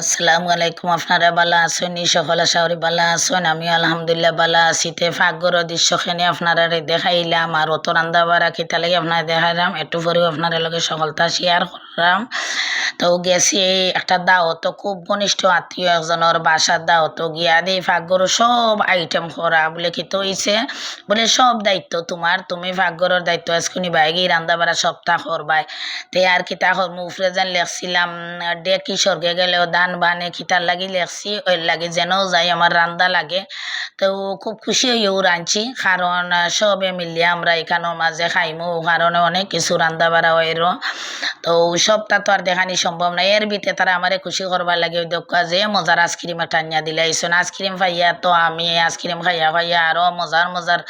আসসালামু আলাইকুম, আপনারা বালা আছেন? সকলে সাহরি বালা আছেন। আমি আলহামদুলিল্লাহ বালা আছি। তে ফাগর দৃশ্যখানি আপনারা দেখাইলাম আর অত রান্দাবার আঁকি তালে আপনারা দেখাইলাম। একটু পরেও আপনারা লগে সকলটা শেয়ার করলাম। তো গেছি একটা দাওয়াত, খুব ঘনিষ্ঠ আত্মীয় একজনের বাসার দাওয়াত। গিয়া দেই ফাগর সব আইটেম করা বলে কি তো হইছে। বলে, সব দায়িত্ব তোমার, তুমি ফাগরের দায়িত্ব আজকুনি বাইগি রান্দা বাড়া সপ্তাহ করবাই। তে আর কিতা করমু উফরে যেন লেখছিলাম ডে কিশোরকে গেলেও দান বানে খিতার লাগি লেখছি, ওই লাগে যেন যাই, আমার রান্দা লাগে। তো খুব খুশি হইও রাঁধছি। কারণ সবে মিলিয়ে আমরা এখানের মাঝে খাইমু কারণে অনেক কিছু রান্দা বাড়া হইর তো সবটা তো আর দেখানি সম্ভব না। এর ভিতরে তারা আমারে খুশি করবার লাগে ওই দেখা যে মজার আইসক্রিম একটা আনিয়া দিলে। আইসন আইসক্রিম খাইয়া তো আমি আইসক্রিম খাইয়া খাইয়া আরও মজার মজার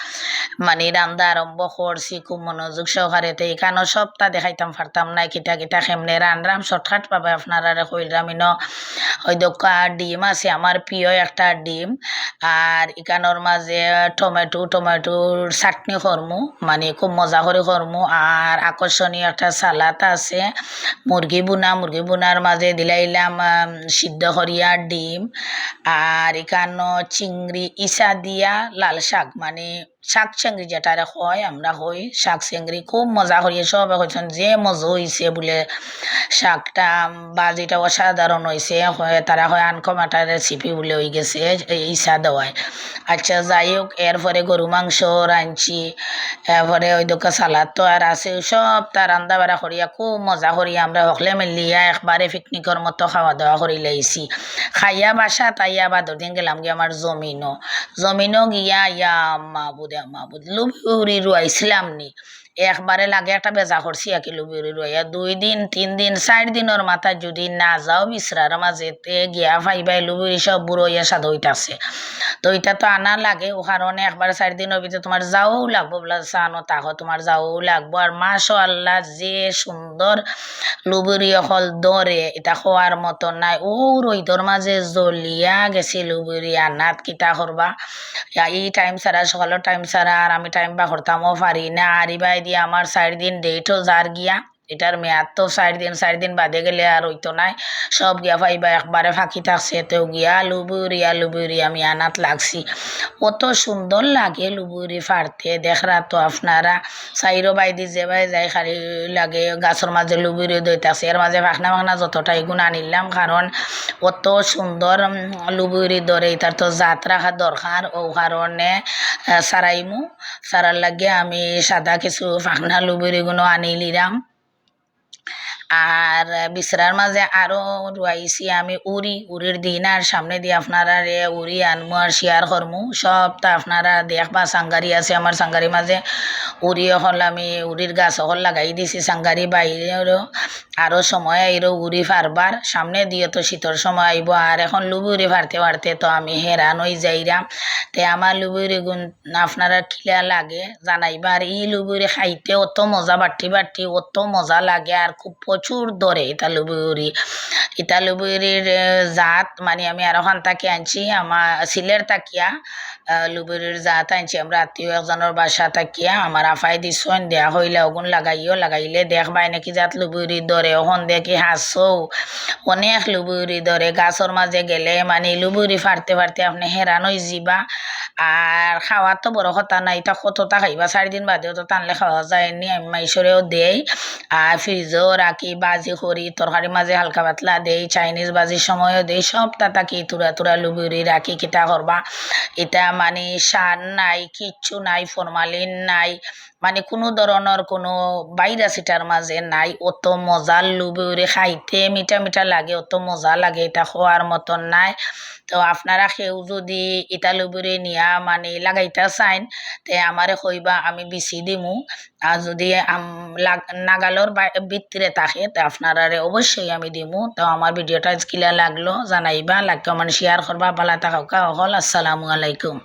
মানে রান্দা আরম্ভ করছি খুব মনোযোগ সহকারে। তো এখানেও সবটা দেখাইতাম পারতাম না কিটা কিটা কেমনে রানরাম শর্টকাট পাবে আপনারা কইলাম ইন। ওই দোকা ডিম আছে, আমার প্রিয় একটা ডিম। আর এখানোর মাঝে টমেটো, টমেটোর চাটনি করমু মানে খুব মজা করে করমু। আর আকর্ষণীয় একটা সালাদ আছে, মুরগি বুনা। মুরগি বুনার মাঝে দিলাইলাম সিদ্ধ করিয়া ডিম। আর এখানো চিংড়ি ইসা দিয়া লাল শাক মানে শাক চিংড়ি যেটা হয় আমরা হই শাক চেংড়ি খুব মজা করিয়ে সব হয়েছেন যে মজা হয়েছে বলে শাকটা বাজিটা অসাধারণ হয়েছে হয়ে তারা হয় আনকম একটা রেসিপি বলে হয়ে গেছে ইসা দেওয়ায়। আচ্ছা যাই হোক, এরপরে গরু মাংস রাঁধছি। এরপরে ওই দোকা সালাদ তো আর আছে, সব তার রান্দা বাড়া করিয়া খুব মজা করিয়া আমরা হকলে মিলিয়া একবারে পিকনিকের মতো খাওয়া দাওয়া করি লাইছি খাইয়া বাসা তাইয়া বা দুদিন গেলাম গিয়ে আমার জমিনও জমিনও গিয়া, ইয়া মাবুদে, মাবুদ লুবুরি রুয়াইছিলাম নি। একবারে লাগে একটা বেজা করছি আর কি লুবুরি রুয়াইয়া দুই দিন, তিন দিন চার দিনের মাথায় যদি না যাও বিশ্রার মাঝেতে গিয়া ভাইবাই লুবুরি সব বুড়ো ইয়া হইতাছে তো এটা তো আনা লাগে, ও কারণে একবার চার দিনের ভিতরে তোমার যাও লাগবো চানো তাহ তোমার যাও লাগবো। আর মাসো আল্লাহ যে সুন্দর লুবুরি হল দরে এটা খোয়ার মতো নাই। ও রইদর মাঝে জ্বলিয়া গেছে লুবুরি আনাত কিতা করবা এই টাইম ছাড়া সকালের টাইম ছাড়া আর আমি টাইম বা করতামও পারি না। আর ইবাই দিয়ে আমার চার দিন ডেটও যার গিয়া। এটার মেয়াদ তো চার দিন চার দিন বাদে গেলে আর হইতো নাই। সব গিয়া পাইবা একবারে ফাঁকি থাকছে, তো গিয়া লুবুরি লুবুরি আমি আনাত লাগছি। কত সুন্দর লাগে লুবুরি ফাড়তে, দেখরা তো আপনারা। চাইরো বাইদি যে বাই যাই খালি লাগে, গাছের মাঝে লুবুরি দইতাছে, এর মাঝে ফাঁকনা ফাঁকনা যতটা এগুণ আনিলাম, কারণ কত সুন্দর লুবুরি ধরে। তার তো জাত রাখা দরকার, ও কারণে সারাইমু। সারার লাগে আমি সাদা কিছু ফাঁকনা লুবুরিগুলো আনিলিরাম আর বিছরার মাঝে আরও রুয়াইছি আমি উড়ি উড়ির দিন আর সামনে দিয়ে আপনারা রে উড়ি আনমু আর শেয়ার করমু সবটা আপনারা দেখবা সাঙ্গারি আছে আমার সাঙ্গারি মাঝে। উড়ি হল আমি উড়ির গাছ হল লাগাই দিছি সাঙ্গারি বাইরেও আরও সময় আইরো উড়ি ফারবার, সামনে দিয়ে তো শীতর সময় আইব, আর এখন লুবুরি ফারতে ফারতে তো আমি হেরান হয়ে যাইরাম। তে আমার লুবুরি গুণ আপনারা খিলা লাগে, জানাইবা, আর ই লুবুরি খাইতে অত মজা বাটি বাটি অত মজা লাগে, আর খুব প্রচুর দরে ইতা লুবুরি ইতা লুবুরির জাত মানে আমি আর ওখান তাকে আনছি, আমার সিলের তাকিয়া লুবুরির জাত আনছি, আমরা আত্মীয় একজনের বাসা তাকিয়া, আমার আফাই দিছেন, দেয়া হইলে ওগুন লাগাইও, লাগাইলে দেখবাই নাকি জাত লুবুরি দরে ওখান দেখি হাসও অনেক লুবুরি ধরে গাছের মাঝে গেলে মানে লুবুরি ফাড়তে ফাড়তে আপনি হেরান হয়ে যাবা আর খাওয়ার তো বড় কথা নাই, তা কতটা খাইবা? চারিদিন বাদেও তো টানলে খাওয়া যায়নি আমি মাইসরেও দেই। আর ফ্রিজও রাখি বাজি করি তরকারি মাঝে হালকা পাতলা দেই চাইনিজ বাজির সময়ও দেই সবটা তাকি তুরা তুরা লুবুরি রাখি কিতা করবা এটা মানে সার নাই, কিচ্ছু নাই ফরমালিন নাই। মানে কোনো ধরনের কোনো ভাইরাস এটার মাঝে নাই, অত মজার লুবুরি খাইতে মিঠা মিঠা লাগে, অত মজা লাগে, এটা খোয়ার মতন নাই। তো আপনারা কেউ যদি ইটা লুবুরি নিয়া মানে লাগাইতা চাইন, তে আমারে কইবা, আমি বিচি দিমু। আর যদি নাগালর ভিতরে থাকে, তো আপনারা অবশ্যই আমি দিমু। তো আমার ভিডিওটা কিলা লাগল, জানাইবা লাগে মানে শেয়ার করবা ভালো থাকা হল আসসালামু আলাইকুম।